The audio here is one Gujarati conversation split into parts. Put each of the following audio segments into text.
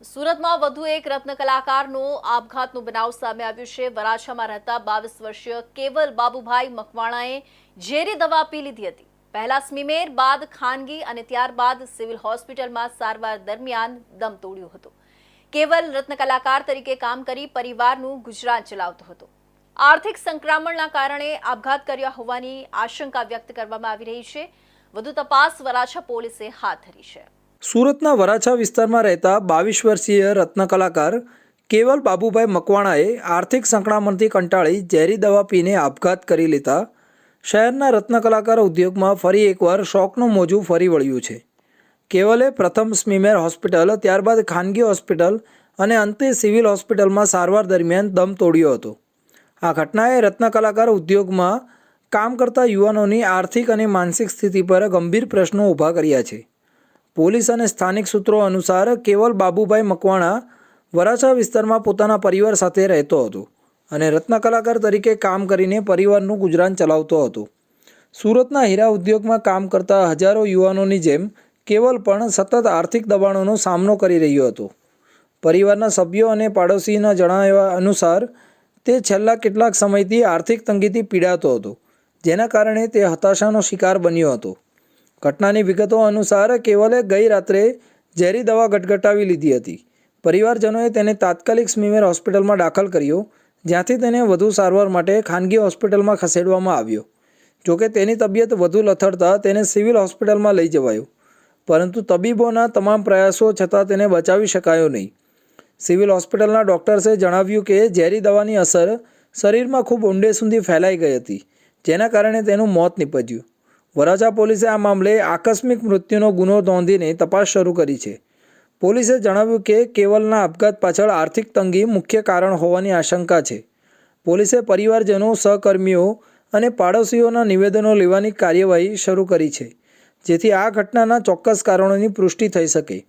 સુરતમાં વધુ એક રત્ન કલાકારનો આપઘાતનો બનાવ સામે આવ્યો છે. વરાછામાં રહેતા બાવીસ વર્ષીય કેવલ બાબુભાઈ મકવાણાએ ઝેરી દવા પી લીધી હતી. પહેલા સ્મીમેર, બાદ ખાનગી અને ત્યારબાદ સિવિલ હોસ્પિટલમાં સારવાર દરમિયાન દમ તોડ્યો હતો. કેવલ રત્ન કલાકાર તરીકે કામ કરી પરિવારનું ગુજરાન ચલાવતો હતો. આર્થિક સંક્રમણના કારણે આપઘાત કર્યા હોવાની આશંકા વ્યક્ત કરવામાં આવી રહી છે. વધુ તપાસ વરાછા પોલીસે હાથ ધરી છે. સુરતના વરાછા વિસ્તારમાં રહેતા બાવીસ વર્ષીય રત્ન કલાકાર કેવલ બાબુભાઈ મકવાણાએ આર્થિક સંકળામણથી કંટાળી ઝેરી દવા પીને આપઘાત કરી લેતા શહેરના રત્ન કલાકાર ઉદ્યોગમાં ફરી એકવાર શોકનું મોજું ફરી વળ્યું છે. કેવલે પ્રથમ સ્મીમેર હોસ્પિટલ, ત્યારબાદ ખાનગી હોસ્પિટલ અને અંતે સિવિલ હોસ્પિટલમાં સારવાર દરમિયાન દમ તોડ્યો હતો. આ ઘટનાએ રત્ન કલાકાર ઉદ્યોગમાં કામ કરતા યુવાનોની આર્થિક અને માનસિક સ્થિતિ પર ગંભીર પ્રશ્નો ઊભા કર્યા છે. પોલીસ અને સ્થાનિક સૂત્રો અનુસાર કેવલ બાબુભાઈ મકવાણા વરાછા વિસ્તારમાં પોતાના પરિવાર સાથે રહેતો હતો અને રત્ન કલાકાર તરીકે કામ કરીને પરિવારનું ગુજરાન ચલાવતો હતો. સુરતના હીરા ઉદ્યોગમાં કામ કરતા હજારો યુવાનોની જેમ કેવલ પણ સતત આર્થિક દબાણોનો સામનો કરી રહ્યો હતો. પરિવારના સભ્યો અને પાડોશીના જણાવ્યા અનુસાર તે છેલ્લા કેટલાક સમયથી આર્થિક તંગીથી પીડાતો હતો, જેના કારણે તે હતાશાનો શિકાર બન્યો હતો. ઘટનાની વિગતો અનુસાર કેવલે ગઈ રાત્રે ઝેરી દવા ગટગટાવી લીધી હતી. પરિવારજનોએ તેને તાત્કાલિક સ્મીમેર હોસ્પિટલમાં દાખલ કર્યો, જ્યાંથી તેને વધુ સારવાર માટે ખાનગી હોસ્પિટલમાં ખસેડવામાં આવ્યો. જોકે તેની તબિયત વધુ લથડતા તેને સિવિલ હોસ્પિટલમાં લઈ જવાયો. પરંતુ તબીબોના તમામ પ્રયાસો છતાં તેને બચાવી શકાયો નહીં. સિવિલ હોસ્પિટલના ડૉક્ટર્સે જણાવ્યું કે ઝેરી દવાની અસર શરીરમાં ખૂબ ઊંડે સુધી ફેલાઈ ગઈ હતી, જેના કારણે તેનું મોત નીપજ્યું. વરાછા પોલીસે આ મામલે આકસ્મિક મૃત્યુનો ગુનો નોંધીને તપાસ શરૂ કરી છે. પોલીસે જણાવ્યું કે કેવલના આપઘાત પાછળ આર્થિક તંગી મુખ્ય કારણ હોવાની આશંકા છે. પોલીસે પરિવારજનો, સહકર્મીઓ અને પાડોશીઓના નિવેદનો લેવાની કાર્યવાહી શરૂ કરી છે, જેથી આ ઘટનાના ચોક્કસ કારણોની પુષ્ટિ થઈ શકે.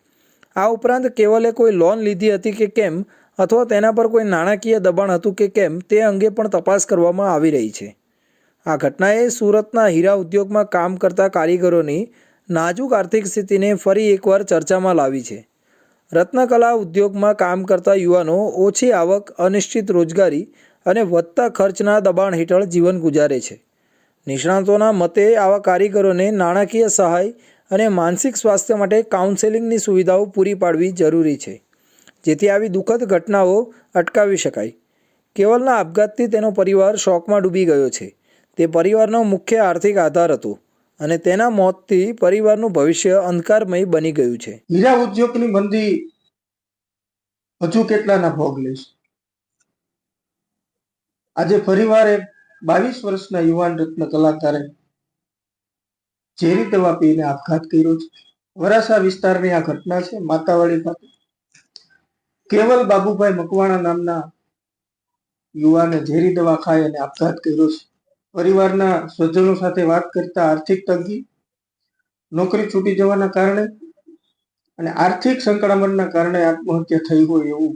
આ ઉપરાંત કેવલે કોઈ લોન લીધી હતી કે કેમ, અથવા તેના પર કોઈ નાણાકીય દબાણ હતું કે કેમ, તે અંગે પણ તપાસ કરવામાં આવી રહી છે. આ ઘટનાએ સુરતના હીરા ઉદ્યોગમાં કામ કરતા કારીગરોની નાજુક આર્થિક સ્થિતિને ફરી એકવાર ચર્ચામાં લાવી છે. રત્નકલા ઉદ્યોગમાં કામ કરતા યુવાનો ઓછી આવક, અનિશ્ચિત રોજગારી અને વધતા ખર્ચના દબાણ હેઠળ જીવન ગુજારે છે. નિષ્ણાતોના મતે આવા કારીગરોને નાણાકીય સહાય અને માનસિક સ્વાસ્થ્ય માટે કાઉન્સેલિંગની સુવિધાઓ પૂરી પાડવી જરૂરી છે, જેથી આવી દુઃખદ ઘટનાઓ અટકાવી શકાય. કેવલના આપઘાતથી તેનો પરિવાર શોકમાં ડૂબી ગયો છે. તે પરિવારનો મુખ્ય આર્થિક આધાર હતો અને તેના મોતથી પરિવારનું ભવિષ્ય અંધકારમય બની ગયું છે. હીરા ઉદ્યોગની મંદી હજુ કેટલાના ભોગ લેશે આજે ફરીવાર બાવીસ વર્ષના યુવાન રત્ન કલાકારે ઝેરી દવા પીને આપઘાત કર્યો છે. વરાસા વિસ્તારની આ ઘટના છે માતાવાડી ખાતે. કેવલ બાબુભાઈ મકવાણા નામના યુવાને ઝેરી દવા ખાઈ અને આપઘાત કર્યો છે. પરિવારના સ્વજનો સાથે વાત કરતા આર્થિક તંગી, નોકરી છૂટી જવાના કારણે અને આર્થિક સંકળામણના કારણે આત્મહત્યા થઈ હોય એવું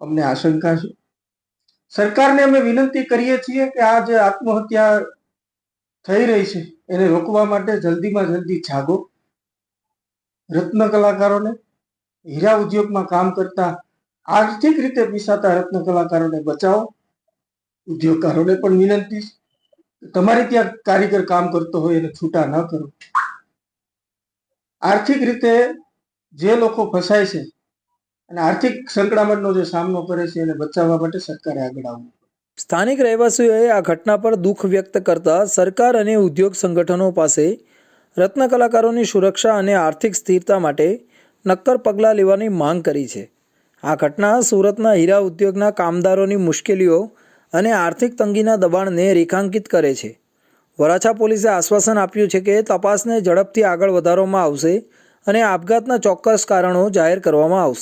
અમને આશંકા છે. સરકારને અમે વિનંતી કરીએ છીએ કે આ જે આત્મહત્યા થઈ રહી છે, એને રોકવા માટે જલ્દીમાં જલ્દી જાગો. રત્ન કલાકારોને, હીરા ઉદ્યોગમાં કામ કરતા આર્થિક રીતે પીસાતા રત્ન કલાકારોને બચાવો. ઉદ્યોગકારોને પણ વિનંતી છે. તમારે ત્યાં કારીગર કામ કરતો હોય એને છૂટા ન કરો. આર્થિક રીતે જે લોકો ફસાય છે અને આર્થિક સંકળામણનો જે સામનો કરે છે એને બચાવવા માટે સરકારે આગળ આવવું સ્થાનિક રહેવાસીઓએ આ ઘટના પર દુઃખ વ્યક્ત કરતા સરકાર અને ઉદ્યોગ સંગઠનો પાસે રત્ન કલાકારોની સુરક્ષા અને આર્થિક સ્થિરતા માટે નક્કર પગલાં લેવાની માંગ કરી છે. આ ઘટના સુરતના હીરા ઉદ્યોગના કામદારોની મુશ્કેલીઓ અને આર્થિક તંગીના દબાણને રેખાંકિત કરે છે. વરાછા પોલીસે આશ્વાસન આપ્યું છે કે તપાસને ઝડપથી આગળ વધારવામાં આવશે અને આપઘાતના ચોક્કસ કારણો જાહેર કરવામાં આવશે.